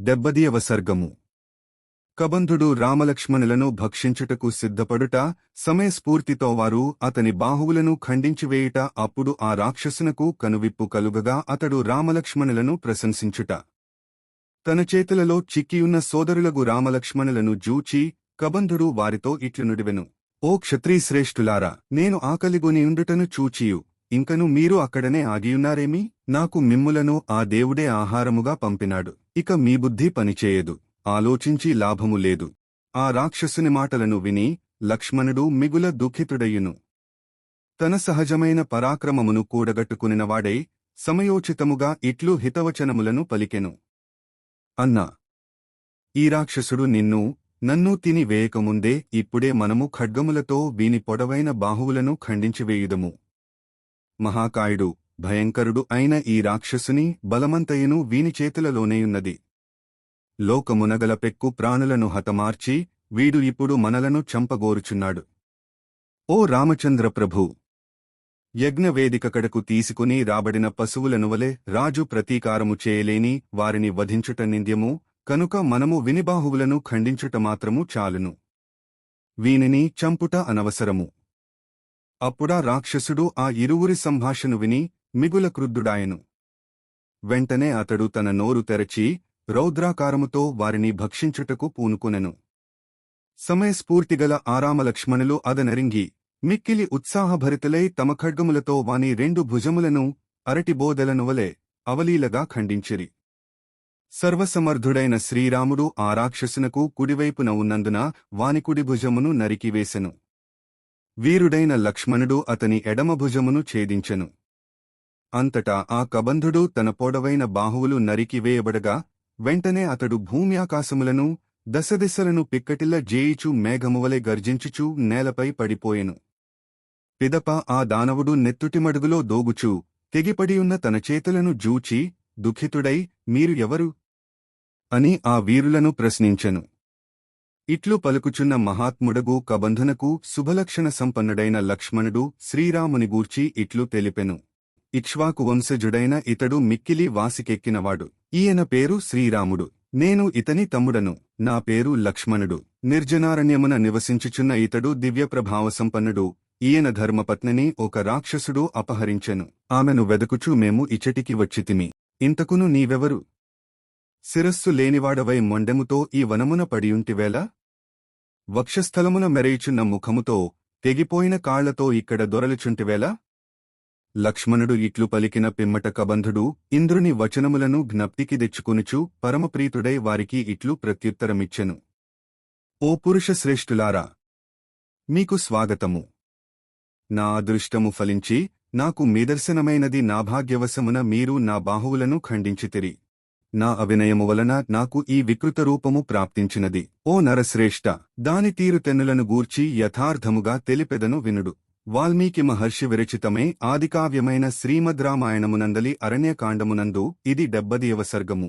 డెబ్బదియవ సర్గము. కబంధుడు రామలక్ష్మణులను భక్షించుటకు సిద్ధపడుట సమయస్ఫూర్తితో వారు అతని బాహువులను ఖండించివేయుట అప్పుడు ఆ రాక్షసునకు కనువిప్పు కలుగగా అతడు రామలక్ష్మణులను ప్రశంసించుట. తన చేతులలో చిక్కియున్న సోదరులగు రామలక్ష్మణులను జూచి కబంధుడు వారితో ఇట్లునుడివెను. ఓ క్షత్రీశ్రేష్ఠులారా నేను ఆకలిగొనియుండుటను చూచియు. ఇంకను మీరు అక్కడనే ఆగియున్నారేమి? నాకు మిమ్ములను ఆ దేవుడే ఆహారముగా పంపినాడు. ఇక మీ బుద్ధి పనిచేయదు. ఆలోచించి లాభము లేదు. ఆ రాక్షసుని మాటలను విని లక్ష్మణుడు మిగుల దుఃఖితుడయ్యును. తన సహజమైన పరాక్రమమును కూడగట్టుకునినవాడై సమయోచితముగా ఇట్లు హితవచనములను పలికెను. అన్నా ఈ రాక్షసుడు నిన్ను నన్ను తిని వేయకముందే ఇప్పుడే మనము ఖడ్గములతో వీని పొడవైన బాహువులను ఖండించివేయుదము మహాకాయుడు భయంకరుడు అయిన ఈ రాక్షసుని బలమంతయును వీని చేతులలోనేయున్నది. లోకమునగల పెక్కు ప్రాణులను హతమార్చి వీడు ఇప్పుడు మనలను చంపగోరుచున్నాడు. ఓ రామచంద్ర ప్రభూ! యజ్ఞవేదిక కడకు తీసుకుని రాబడిన పశువులను వలె రాజు ప్రతీకారము చేయలేని వారిని వధించుట నింద్యము కనుక మనము వినిబాహువులను ఖండించుట మాత్రము చాలును. వీనిని చంపుట అనవసరము. అప్పుడా రాక్షసుడు ఆ ఇరువురి సంభాషను విని మిగుల క్రుద్ధుడాయను వెంటనే అతడు తన నోరు తెరచి రౌద్రాకారముతో వారిని భక్షించుటకు పూనుకొనెను. సమయస్ఫూర్తిగల ఆరామలక్ష్మణులు అదనరింగి మిక్కిలి ఉత్సాహభరితులై తమ ఖడ్గములతో వాని రెండు భుజములను అరటిబోదలనువలే అవలీలగా ఖండించిరి. సర్వసమర్థుడైన శ్రీరాముడు ఆ రాక్షసునకు కుడివైపున ఉన్నందున వానికుడి భుజమును నరికివేసెను. వీరుడైన లక్ష్మణుడు అతని ఎడమభుజమును ఛేదించెను. అంతటా ఆ కబంధుడు తన పొడవైన బాహువులు నరికివేయబడగా వెంటనే అతడు భూమి ఆకాశములను దశదిశలను పిక్కటిల్ల జేయిచు మేఘమువలె గర్జించుచూ నేలపై పడిపోయెను. పిదప ఆ దానవుడు నెత్తుటిమడుగులో దోగుచూ తెగిపడియున్న తన చేతులను జూచి దుఃఖితుడై మీరు ఎవరు అని ఆ వీరులను ప్రశ్నించెను. ఇట్లు పలుకుచున్న మహాత్ముడగు కబంధునకు శుభలక్షణ సంపన్నుడైన లక్ష్మణుడు శ్రీరాముని గూర్చి ఇట్లు తెలిపెను. ఇక్ష్వాకు వంశజుడైన ఇతడు మిక్కిలి వాసికెక్కినవాడు. ఈయన పేరు శ్రీరాముడు. నేను ఇతని తమ్ముడను. నా పేరు లక్ష్మణుడు. నిర్జనారణ్యమున నివసించుచున్న ఇతడు దివ్యప్రభావ సంపన్నుడు ఈయన ధర్మపత్నిని ఒక రాక్షసుడు అపహరించెను. ఆమెను వెదకుచూ మేము ఇచ్చటికి వచ్చితిమి. ఇంతకును నీవెవరు? శిరస్సు లేనివాడవై మొండెముతో ఈ వనమున పడియుంటివేలా వక్షస్థలమున మెరయిచున్న ముఖముతో తెగిపోయిన కాళ్ళతో ఇక్కడ దొరలుచుంటివేలా లక్ష్మణుడు ఇట్లు పలికిన పిమ్మట కబంధుడు ఇంద్రుని వచనములను జ్ఞప్తికి తెచ్చుకొనుచు పరమప్రీతుడై వారికి ఇట్లు ప్రత్యుత్తరమిచ్చెను. ఓ పురుషశ్రేష్ఠులారా మీకు స్వాగతము. నా అదృష్టము ఫలించి నాకు మీదర్శనమైనది నా భాగ్యవశమున మీరు నా బాహువులను ఖండించితిరి. నా అవినయము వలన నాకు ఈ వికృత రూపము ప్రాప్తించినది. ఓ నరశ్రేష్ఠ దాని తీరుతెన్నులను గూర్చి యథార్థముగా తెలిపెదను వినుడు. వాల్మీకి మహర్షి విరచితమే ఆదికావ్యమైన శ్రీమద్ రామాయణమునందలి అరణ్యకాండమునందు ఇది డెబ్బదియవ సర్గము.